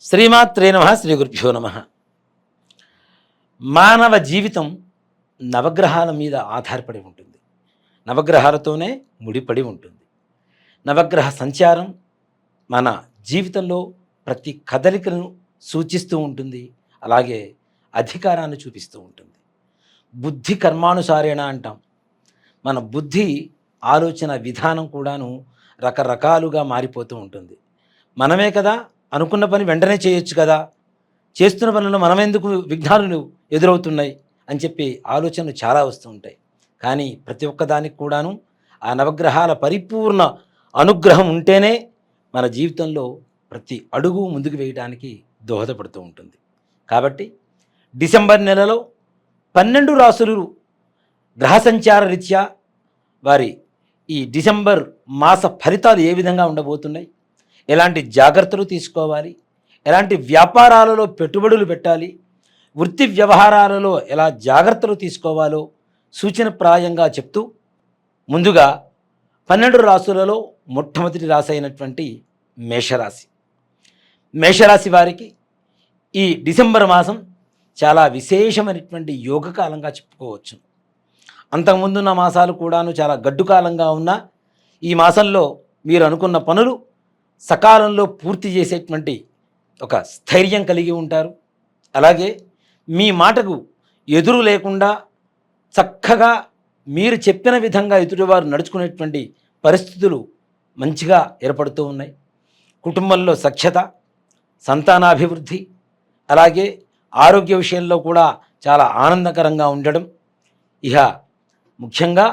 శ్రీమాత్రే నమ శ్రీ గురుభ్యో నమ. మానవ జీవితం నవగ్రహాల మీద ఆధారపడి ఉంటుంది. నవగ్రహాలతోనే ముడిపడి ఉంటుంది. నవగ్రహ సంచారం మన జీవితంలో ప్రతి కదలికను సూచిస్తూ ఉంటుంది. అలాగే అధికారాన్ని చూపిస్తూ ఉంటుంది. బుద్ధి కర్మానుసారేణ అంటాం. మన బుద్ధి ఆలోచన విధానం కూడాను రకరకాలుగా మారిపోతూ ఉంటుంది. మనమే కదా అనుకున్న పని వెంటనే చేయొచ్చు కదా. చేస్తున్న పనులు మనమెందుకు విఘ్నాలు ఎదురవుతున్నాయి అని చెప్పి ఆలోచనలు చాలా వస్తూ ఉంటాయి. కానీ ప్రతి ఒక్కదానికి కూడాను ఆ నవగ్రహాల పరిపూర్ణ అనుగ్రహం ఉంటేనే మన జీవితంలో ప్రతి అడుగు ముందుకు వేయడానికి దోహదపడుతూ ఉంటుంది. కాబట్టి డిసెంబర్ నెలలో పన్నెండు రాసులు గ్రహ సంచార రీత్యా వారి ఈ డిసెంబర్ మాస ఫలితాలు ఏ విధంగా ఉండబోతున్నాయి? ఎలాంటి జాగ్రత్తలు తీసుకోవాలి? ఎలాంటి వ్యాపారాలలో పెట్టుబడులు పెట్టాలి? వృత్తి వ్యవహారాలలో ఎలా జాగ్రత్తలు తీసుకోవాలో సూచనప్రాయంగా చెప్తూ ముందుగా పన్నెండు రాసులలో మొట్టమొదటి రాశి అయినటువంటి మేషరాశి. మేషరాశి వారికి ఈ డిసెంబర్ మాసం చాలా విశేషమైనటువంటి యోగకాలంగా చెప్పుకోవచ్చు. అంతకుముందున్న మాసాలు కూడాను చాలా గడ్డుకాలంగా ఉన్నా ఉన్న ఈ మాసంలో మీరు అనుకున్న పనులు సకాలంలో పూర్తి చేసేటువంటి ఒక స్థైర్యం కలిగి ఉంటారు. అలాగే మీ మాటకు ఎదురు లేకుండా చక్కగా మీరు చెప్పిన విధంగా ఎదుటివారు నడుచుకునేటువంటి పరిస్థితులు మంచిగా ఏర్పడుతూ ఉన్నాయి. కుటుంబంలో సఖ్యత సంతానాభివృద్ధి అలాగే ఆరోగ్య విషయంలో కూడా చాలా ఆనందకరంగా ఉండడం. ఇహ ముఖ్యంగా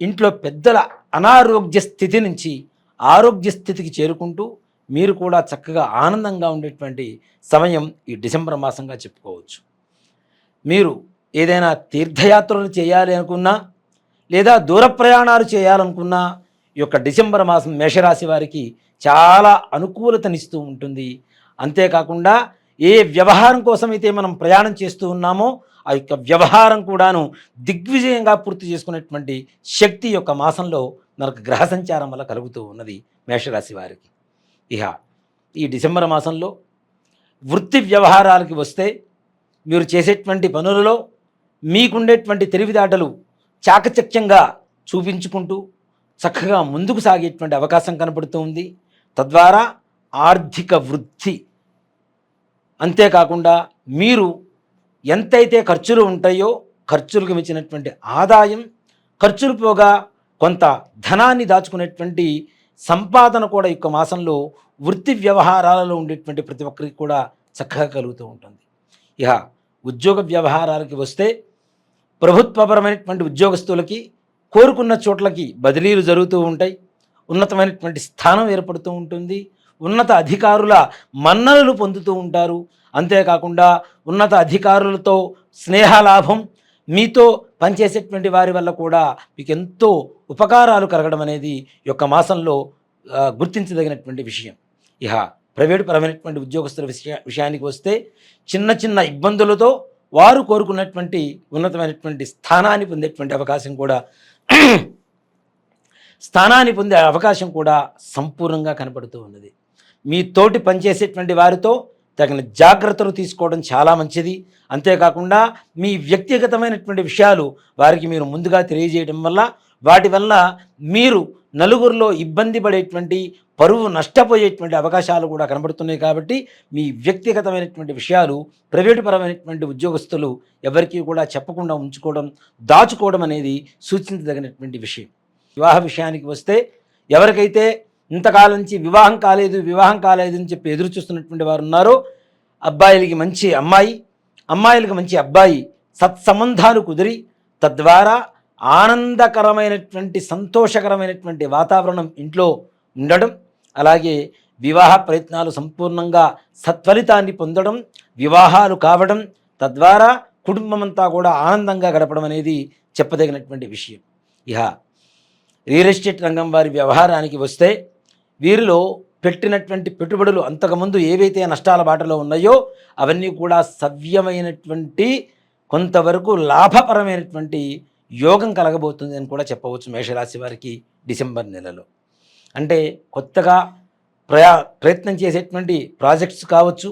ఇంట్లో పెద్దల అనారోగ్య స్థితి నుంచి ఆరోగ్య స్థితికి చేరుకుంటూ మీరు కూడా చక్కగా ఆనందంగా ఉండేటువంటి సమయం ఈ డిసెంబర్ మాసంగా చెప్పుకోవచ్చు. మీరు ఏదైనా తీర్థయాత్రలు చేయాలి అనుకున్నా లేదా దూర ప్రయాణాలు చేయాలనుకున్నా ఈ యొక్క డిసెంబర్ మాసం మేషరాశి వారికి చాలా అనుకూలతనిస్తూ ఉంటుంది. అంతేకాకుండా ఏ వ్యవహారం కోసమైతే మనం ప్రయాణం చేస్తూ ఉన్నామో ఆ యొక్క వ్యవహారం కూడాను దిగ్విజయంగా పూర్తి చేసుకునేటువంటి శక్తి యొక్క మాసంలో మనకు గ్రహ సంచారం వల్ల కలుగుతూ ఉన్నది మేషరాశి వారికి. ఇహ ఈ డిసెంబర్ మాసంలో వృత్తి వ్యవహారాలకి వస్తే మీరు చేసేటువంటి పనులలో మీకుండేటువంటి తెలివిదాటలు చాకచక్యంగా చూపించుకుంటూ చక్కగా ముందుకు సాగేటువంటి అవకాశం కనపడుతూ ఉంది. తద్వారా ఆర్థిక వృద్ధి అంతేకాకుండా మీరు ఎంతైతే ఖర్చులు ఉంటాయో ఖర్చులకు మించినటువంటి ఆదాయం ఖర్చులు పోగా కొంత ధనాన్ని దాచుకునేటువంటి సంపాదన కూడా ఈ యొక్క మాసంలో వృత్తి వ్యవహారాలలో ఉండేటువంటి ప్రతి ఒక్కరికి కూడా చక్కగా కలుగుతూ ఉంటుంది. ఇక ఉద్యోగ వ్యవహారాలకి వస్తే ప్రభుత్వపరమైనటువంటి ఉద్యోగస్తులకి కోరుకున్న చోట్లకి బదిలీలు జరుగుతూ ఉంటాయి. ఉన్నతమైనటువంటి స్థానం ఏర్పడుతూ ఉంటుంది. ఉన్నత అధికారుల మన్ననలు పొందుతూ ఉంటారు. అంతేకాకుండా ఉన్నత అధికారులతో స్నేహలాభం మీతో పనిచేసేటువంటి వారి వల్ల కూడా మీకు ఎంతో ఉపకారాలు కలగడం అనేది యొక్క మాసంలో గుర్తించదగినటువంటి విషయం. ఇహ ప్రైవేటు పరమైనటువంటి ఉద్యోగస్తుల విషయ విషయానికి వస్తే చిన్న చిన్న ఇబ్బందులతో వారు కోరుకున్నటువంటి ఉన్నతమైనటువంటి స్థానాన్ని పొందేటువంటి అవకాశం కూడా స్థానాన్ని పొందే అవకాశం కూడా సంపూర్ణంగా కనపడుతూ ఉన్నది. మీ తోటి పనిచేసేటువంటి వారితో తగిన జాగ్రత్తలు తీసుకోవడం చాలా మంచిది. అంతేకాకుండా మీ వ్యక్తిగతమైనటువంటి విషయాలు వారికి మీరు ముందుగా తెలియజేయడం వల్ల వాటి వల్ల మీరు నలుగురిలో ఇబ్బంది పడేటువంటి పరువు నష్టపోయేటువంటి అవకాశాలు కూడా కనబడుతున్నాయి కాబట్టి మీ వ్యక్తిగతమైనటువంటి విషయాలు ప్రైవేటు పరమైనటువంటి ఉద్యోగస్తులు ఎవరికీ కూడా చెప్పకుండా ఉంచుకోవడం దాచుకోవడం అనేది సూచించదగినటువంటి విషయం. వివాహ విషయానికి వస్తే ఎవరికైతే ఇంతకాలం నుంచి వివాహం కాలేదు వివాహం కాలేదు అని చెప్పి ఎదురు చూస్తున్నటువంటి వారు ఉన్నారో. అబ్బాయిలకి మంచి అమ్మాయి అమ్మాయిలకి మంచి అబ్బాయి సత్సంబంధాలు కుదిరి తద్వారా ఆనందకరమైనటువంటి సంతోషకరమైనటువంటి వాతావరణం ఇంట్లో ఉండడం అలాగే వివాహ ప్రయత్నాలు సంపూర్ణంగా సత్ఫలితాన్ని పొందడం వివాహాలు కావడం తద్వారా కుటుంబమంతా కూడా ఆనందంగా గడపడం అనేది చెప్పదగినటువంటి విషయం. ఇహ రియల్ ఎస్టేట్ రంగం వారి వ్యవహారానికి వస్తే వీరిలో పెట్టినటువంటి పెట్టుబడులు అంతకుముందు ఏవైతే నష్టాల బాటలో ఉన్నాయో అవన్నీ కూడా సవ్యమైనటువంటి కొంతవరకు లాభపరమైనటువంటి యోగం కలగబోతుంది అని కూడా చెప్పవచ్చు మేషరాశి వారికి డిసెంబర్ నెలలో. అంటే కొత్తగా ప్రయా ప్రయత్నం చేసేటువంటి ప్రాజెక్ట్స్ కావచ్చు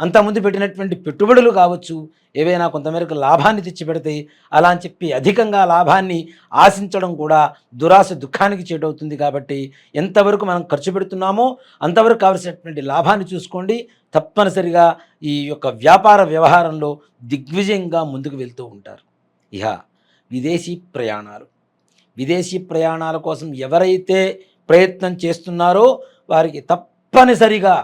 అంతకుముందు పెట్టినటువంటి పెట్టుబడులు కావచ్చు ఏవైనా కొంతమేరకు లాభాన్ని తెచ్చిపెడతాయి అలా అని చెప్పి అధికంగా లాభాన్ని ఆశించడం కూడా దురాశ దుఃఖానికి చేటవుతుంది కాబట్టి ఎంతవరకు మనం ఖర్చు పెడుతున్నామో అంతవరకు కావలసినటువంటి లాభాన్ని చూసుకోండి. తప్పనిసరిగా ఈ యొక్క వ్యాపార వ్యవహారంలో దిగ్విజయంగా ముందుకు వెళ్తూ ఉంటారు. ఇహ విదేశీ ప్రయాణాలు. విదేశీ ప్రయాణాల కోసం ఎవరైతే ప్రయత్నం చేస్తున్నారో వారికి తప్పనిసరిగా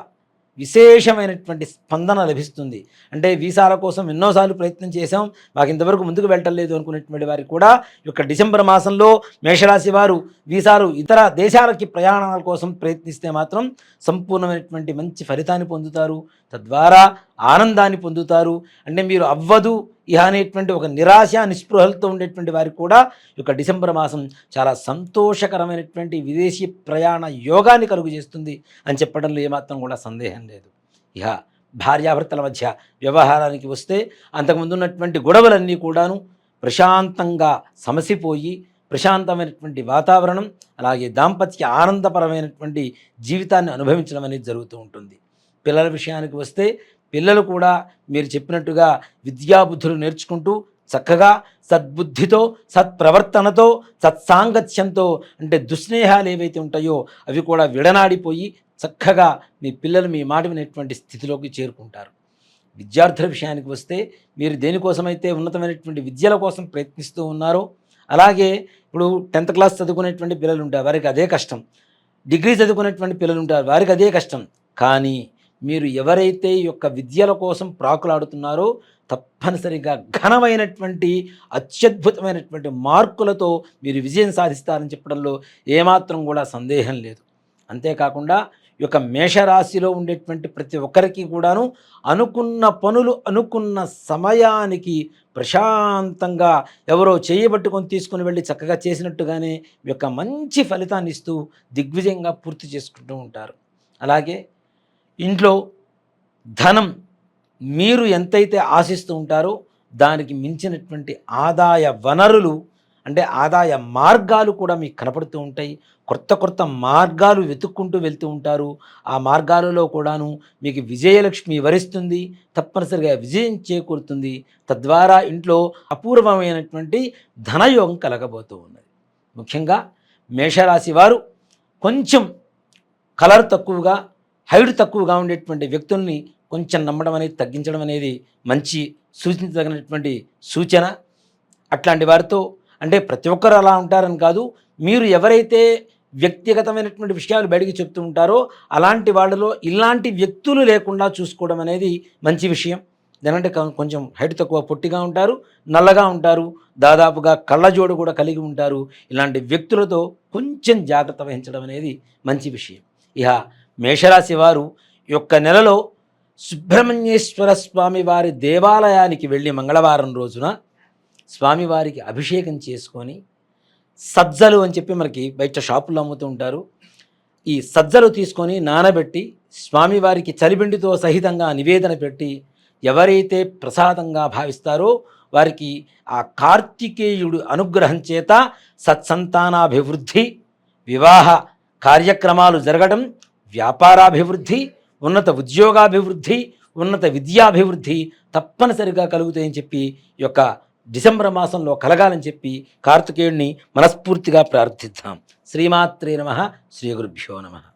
విశేషమైనటువంటి స్పందన లభిస్తుంది. అంటే వీసాల కోసం ఎన్నోసార్లు ప్రయత్నం చేశాం. మాకు ఇంతవరకు ముందుకు వెళ్ళలేదు అనుకునేటువంటి వారికి కూడా ఈ యొక్క డిసెంబర్ మాసంలో మేషరాశి వారు వీసాలు ఇతర దేశాలకి ప్రయాణాల కోసం ప్రయత్నిస్తే మాత్రం సంపూర్ణమైనటువంటి మంచి ఫలితాన్ని పొందుతారు. తద్వారా ఆనందాన్ని పొందుతారు. అంటే మీరు అవ్వదు ఇహ అనేటువంటి ఒక నిరాశ నిస్పృహలతో ఉండేటువంటి వారికి కూడా యొక్క డిసెంబర్ మాసం చాలా సంతోషకరమైనటువంటి విదేశీ ప్రయాణ యోగాన్ని కలుగు చేస్తుంది అని చెప్పడంలో ఏమాత్రం కూడా సందేహం లేదు. ఇహ భార్యాభర్తల మధ్య వ్యవహారానికి వస్తే అంతకుముందు ఉన్నటువంటి గొడవలన్నీ కూడాను ప్రశాంతంగా సమసిపోయి ప్రశాంతమైనటువంటి వాతావరణం అలాగే దాంపత్య ఆనందపరమైనటువంటి జీవితాన్ని అనుభవించడం అనేది జరుగుతూ ఉంటుంది. పిల్లల విషయానికి వస్తే పిల్లలు కూడా మీరు చెప్పినట్టుగా విద్యాబుద్ధులు నేర్చుకుంటూ చక్కగా సద్బుద్ధితో సత్ప్రవర్తనతో సత్సాంగత్యంతో అంటే దుస్నేహాలు ఏవైతే ఉంటాయో అవి కూడా విడనాడిపోయి చక్కగా మీ పిల్లలు మీ మాట వినేటువంటి స్థితిలోకి చేరుకుంటారు. విద్యార్థుల విషయానికి వస్తే మీరు దేనికోసమైతే ఉన్నతమైనటువంటి విద్యల కోసం ప్రయత్నిస్తూ ఉన్నారో అలాగే ఇప్పుడు టెన్త్ క్లాస్ చదువుకునేటువంటి పిల్లలు ఉంటారు వారికి అదే కష్టం. డిగ్రీ చదువుకునేటువంటి పిల్లలు ఉంటారు వారికి అదే కష్టం. కానీ మీరు ఎవరైతే ఈ యొక్క విద్యల కోసం ప్రాకులాడుతున్నారో తప్పనిసరిగా ఘనమైనటువంటి అత్యద్భుతమైనటువంటి మార్కులతో మీరు విజయం సాధిస్తారని చెప్పడంలో ఏమాత్రం కూడా సందేహం లేదు. అంతేకాకుండా ఈ యొక్క మేషరాశిలో ఉండేటువంటి ప్రతి ఒక్కరికి కూడాను అనుకున్న పనులు అనుకున్న సమయానికి ప్రశాంతంగా ఎవరో చేయబట్టుకొని తీసుకుని వెళ్ళి చక్కగా చేసినట్టుగానే ఈ యొక్క మంచి ఫలితాన్ని ఇస్తూ దిగ్విజయంగా పూర్తి చేసుకుంటూ ఉంటారు. అలాగే ఇంట్లో ధనం మీరు ఎంతైతే ఆశిస్తూ ఉంటారో దానికి మించినటువంటి ఆదాయ వనరులు అంటే ఆదాయ మార్గాలు కూడా మీకు కనపడుతూ ఉంటాయి. కొత్త కొత్త మార్గాలు వెతుక్కుంటూ వెళ్తూ ఉంటారు. ఆ మార్గాలలో కూడాను మీకు విజయలక్ష్మి వరిస్తుంది. తప్పనిసరిగా విజయం చేకూరుతుంది. తద్వారా ఇంట్లో అపూర్వమైనటువంటి ధనయోగం కలగబోతూ ఉన్నది. ముఖ్యంగా మేషరాశి వారు కొంచెం కలర్ తక్కువగా హైట్ తక్కువగా ఉండేటువంటి వ్యక్తుల్ని కొంచెం నమ్మడం అనేది తగ్గించడం అనేది మంచి సూచించదగినటువంటి సూచన. అట్లాంటి వారితో అంటే ప్రతి ఒక్కరు అలా ఉంటారని కాదు మీరు ఎవరైతే వ్యక్తిగతమైనటువంటి విషయాలు బయటికి చెప్తూ ఉంటారో అలాంటి వాళ్ళలో ఇలాంటి వ్యక్తులు లేకుండా చూసుకోవడం అనేది మంచి విషయం. దానంటే కొంచెం హైట్ తక్కువ పొట్టిగా ఉంటారు నల్లగా ఉంటారు దాదాపుగా కళ్ళజోడు కూడా కలిగి ఉంటారు. ఇలాంటి వ్యక్తులతో కొంచెం జాగ్రత్త వహించడం అనేది మంచి విషయం. ఇహ మేషరాశి వారు యొక్క నెలలో సుబ్రహ్మణ్యేశ్వర స్వామి వారి దేవాలయానికి వెళ్ళి మంగళవారం రోజున స్వామివారికి అభిషేకం చేసుకొని సజ్జలు అని చెప్పి మనకి బయట షాపుల్లో అమ్ముతూ ఉంటారు. ఈ సజ్జలు తీసుకొని నానబెట్టి స్వామివారికి చలిబిండితో సహితంగా నివేదన పెట్టి ఎవరైతే ప్రసాదంగా భావిస్తారో వారికి ఆ కార్తికేయుడు అనుగ్రహం చేత సత్సంతానాభివృద్ధి వివాహ కార్యక్రమాలు జరగడం వ్యాపారాభివృద్ధి ఉన్నత ఉద్యోగాభివృద్ధి ఉన్నత విద్యాభివృద్ధి తప్పనిసరిగా కలుగుతాయని చెప్పి యొక్క డిసెంబర్ మాసంలో కలగాలని చెప్పి కార్తికేయుడిని మనస్ఫూర్తిగా ప్రార్థిద్దాం. శ్రీమాత్రే నమ. శ్రీ గురుభ్యో నమ.